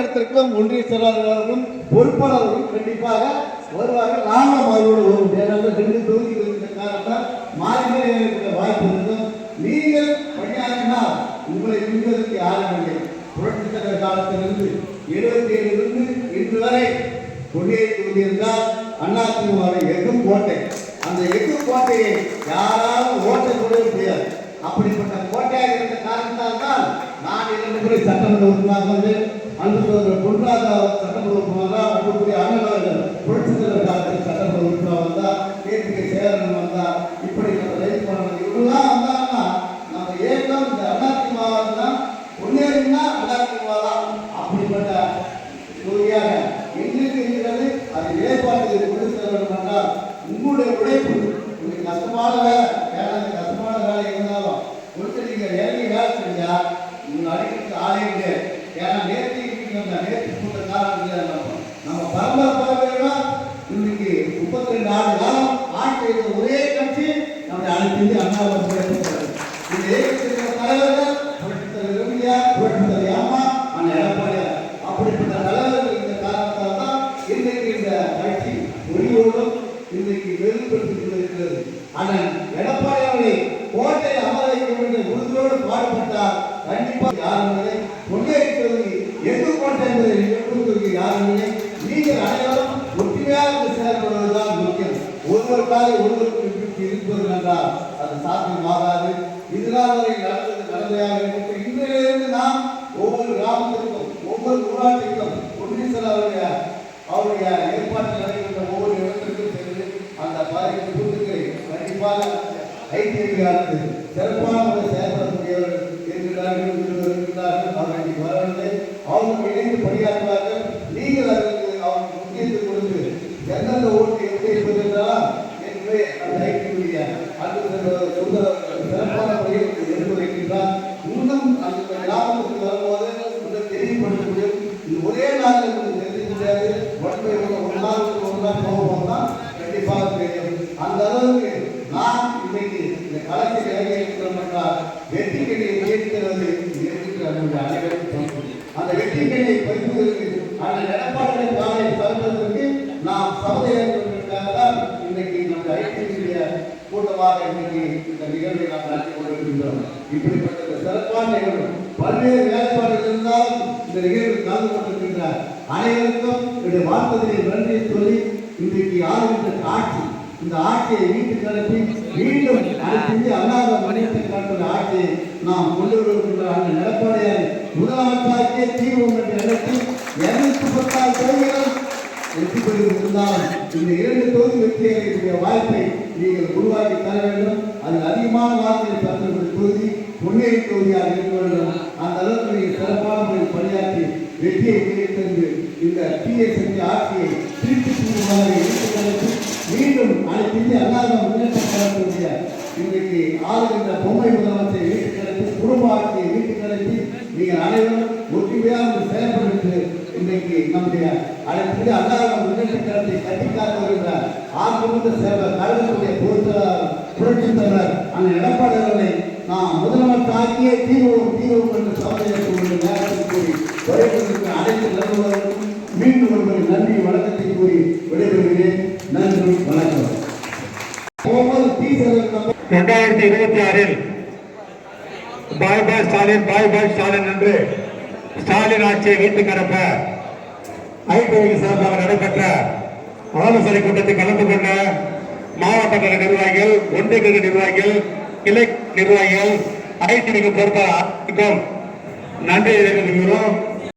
இடத்திற்கும் ஒன்றிய செயலாளர்களும் பொறுப்பாளர்களும் கண்டிப்பாக வருவார்கள். நானும் அவர்களோடு வரும் ஏனென்றால் ரெண்டு தொகுதிகள் இருக்கிற காரணத்தால் மாறி இருக்கிற வாய்ப்பு இருந்தும் நீங்கள் பணியாற்றினால் உங்களை நின்றதற்கு யாரும் இல்லை. புரட்சி தலைவர் காலத்திலிருந்து எழுபத்தி ஏழிலிருந்து இன்று வரை கொடியை கொண்டிருந்தால் அதிமுகவை எங்கும் கோட்டை. அந்த எங்கும் கோட்டையை யாராலும் ஓட்ட கொள்ள முடியாது. அப்படிப்பட்ட கோட்டையாக இருந்த காரணத்தால் தான் நான் இரண்டு முறை சட்டமன்ற உறுப்பினராக வந்தேன். அன்பு சோதரர் பொன்ராஜா சட்டமன்ற அண்ணனார்கள் புரட்சி தலைவர் காலத்தில் சட்டமன்ற உறுப்பினர் வந்தா கேட்டுக்கு சேரன் வந்தா இப்படி நம்ம ரயில் பண்ணணும். இவங்கெல்லாம் வந்தாங்கன்னா நம்ம ஏற்றம் இந்த அதிமுக தான் முன்னேறினா அதிமுக தான் அப்படிப்பட்ட உறுதியாக எங்களுக்கு இருக்கிறது அது ஏற்பாட்டுக்கு புரட்சி தலைவர் என்றால் உங்களுடைய உழைப்பு உங்களுக்கு கஷ்டமான வேலை வேலை கஷ்டமான வேலை இருந்தாலும் கொடுத்து நீங்கள் இறங்கி வேலை செஞ்சா உங்க அடிக்கிறது ஆளே இல்லை ஏன்னா நேர் அந்த நேர்த்தி கூட்ட நம்ம நம்ம பரம்பரை பரம்பரையா இன்னைக்கு முப்பத்தி ரெண்டு ஆண்டு காலம் ஆட்சி செய்த ஒரே கட்சி நம்முடைய அனைத்து இந்திய அண்ணா இந்த இயக்கத்தின் தலைவர்கள் புரட்சித் தலைவர் எம்ஜிஆர் அம்மா அண்ணன் எடப்பாடியார். அப்படிப்பட்ட தலைவர்கள் இந்த காரணத்தால் தான் இன்றைக்கு இந்த கட்சி ஒளியோடும் இன்றைக்கு வெளிப்படுத்திக் கொண்டிருக்கிறது. அண்ணன் எடப்பாடி கோட்டை அமர வைக்க வேண்டிய உறுதியோடு பாடுபட்டார். கண்டிப்பாக யாரும் யாருமே நீங்கள் அனைவரும் ஒற்றுமையாக செயல்படுவதுதான் முக்கியம். ஒருவருக்காக ஒருவருக்கு விட்டு இருப்பது என்றால் அது சாத்தியமாகாது. இதனால் வரை நடந்தது நடந்தையாக இருக்கும். இன்றையிலிருந்து நாம் ஒவ்வொரு கிராமத்திற்கும் ஒவ்வொரு ஊராட்சிக்கும் ஒன்றிய அவருடைய அவருடைய ஏற்பாட்டில் நடைபெற்ற ஒவ்வொரு இடத்திற்கும் சென்று அந்த பதினைந்து பூத்துக்களை கண்டிப்பாக ஐடிஐயானது சிறப்பான முறையில் செயல்படக்கூடியவர்கள் இருக்கிறார்கள் இருவர் இருக்கிறார்கள் அவர்கள் வரவில்லை அவர்கள் இணைந்து பணியாற்றுவார்கள் நீங்கள் அதற்கு அவருக்கு முக்கியத்துவம் கொடுத்து எந்தெந்த ஓட்டு எப்படி இருப்பது என்றால் எனவே அந்த ஐடியுடைய அன்பு செல்வர் சுந்தரவர்கள் சிறப்பான முறையில் எடுத்துரைக்கின்றார் இன்னும் அந்த கிராமத்துக்கு வரும்போது இன்னும் தெரியப்படுத்தக்கூடிய இது ஒரே நாளில் உங்களுக்கு தெரிவிக்க முடியாது ஒன்பது ஒரு நாளுக்கு ஒரு நாள் போகும் தான் கண்டிப்பாக தெரியும் அந்த அளவுக்கு நான் இன்னைக்கு இந்த களத்தில் இறங்கி இருக்கிறோம் என்றால் வெற்றிக்கணியை உயர்த்துவது இருக்கிற அனைவருக்கும் பொறுப்பு. அந்த வெற்றிக்கணியை பறிப்பதற்கு அந்த நிலப்பாடுகளை பாதை தருவதற்கு நாம் சபதையாக தான் இன்னைக்கு நம்முடைய ஐக்கிய கூட்டமாக இன்னைக்கு இந்த நிகழ்வை நாம் நடத்தி கொண்டிருக்கின்றோம். இப்படிப்பட்ட சிறப்பான நிகழ்வு. பல்வேறு வேறுபாடுகள் இருந்தால் இந்த நிகழ்வில் கலந்து கொண்டிருக்கின்ற அனைவருக்கும் என்னுடைய வாழ்த்துதலை நன்றி சொல்லி இன்றைக்கு ஆரம்பித்த காட்சி இந்த ஆட்சியை வீட்டுக்கு அனுப்பி மீண்டும் அனுப்பி அல்லாத மனிதத்தை காட்டுகிற ஆட்சியை நாம் கொண்டு வருகின்ற அந்த எடப்பாடியாரை முதலமைச்சராக்கிய தீர்வு என்று நினைத்து இருநூத்தி பத்தாறு தொகுதிகள் வெற்றி பெறுவதற்குதான் இந்த இரண்டு தொகுதி வெற்றியடைய வாய்ப்பை நீங்கள் உருவாக்கி தர வேண்டும். அதில் அதிகமான வாக்குகளை பெற்ற தொகுதி முன்னேறி தொகுதியாக இருக்க வேண்டும். அந்த அளவுக்கு நீங்கள் சிறப்பான முறையில் பணியாற்றி வெற்றியை கிடைத்தது இந்த டிஎஸ்என்டி ஆட்சியை திருச்சி தூண்டுமாக எடுத்துக்கொண்டு மீண்டும் அனைத்து இந்திய அல்லாத முன்னேற்ற கழகத்துடைய இன்றைக்கு ஆளுகின்ற பொம்மை முதலமைச்சரை வீட்டுக்கு அழைத்து குடும்ப ஆட்சியை நடத்தி நீங்கள் அனைவரும் ஒற்றுமையாக செயல்படுத்து இன்றைக்கு நம்முடைய அனைத்து அல்லாத முன்னேற்ற கழகத்தை கட்டிக்காக்க வருகின்ற ஆர்வமிக்க சேவர் கழகத்துடைய பொறுத்தலாளர் புரட்சித் தலைவர் அந்த எடப்பாடி நாம் முதல்வர் தாக்கியே தீர்வோம் தீர்வோம் என்று சபையேற்று கொண்டு நேரத்தில் கூறி விடைபெறுகின்ற அனைத்து நல்லவர்களுக்கும் மீண்டும் ஒருவரை நன்றி வணக்கத்தை கூறி விடைபெறுகிறேன். நன்றி வணக்கம். ஒவ்வொரு இரண்டாயிரத்தி இருபத்தி ஆறில் பாய் பாய் ஸ்டாலின் பாய் பாய் ஸ்டாலின் என்று ஸ்டாலின் ஆட்சியை வீட்டு அனுப்ப ஐடிஐ சார்பாக நடைபெற்ற ஆலோசனை கூட்டத்தில் கலந்து கொண்ட மாவட்ட கழக நிர்வாகிகள் ஒன்றிய கழக நிர்வாகிகள் கிளை நிர்வாகிகள் ஐடி பொறுத்த நன்றி நன்றி கொள்கிறோம்.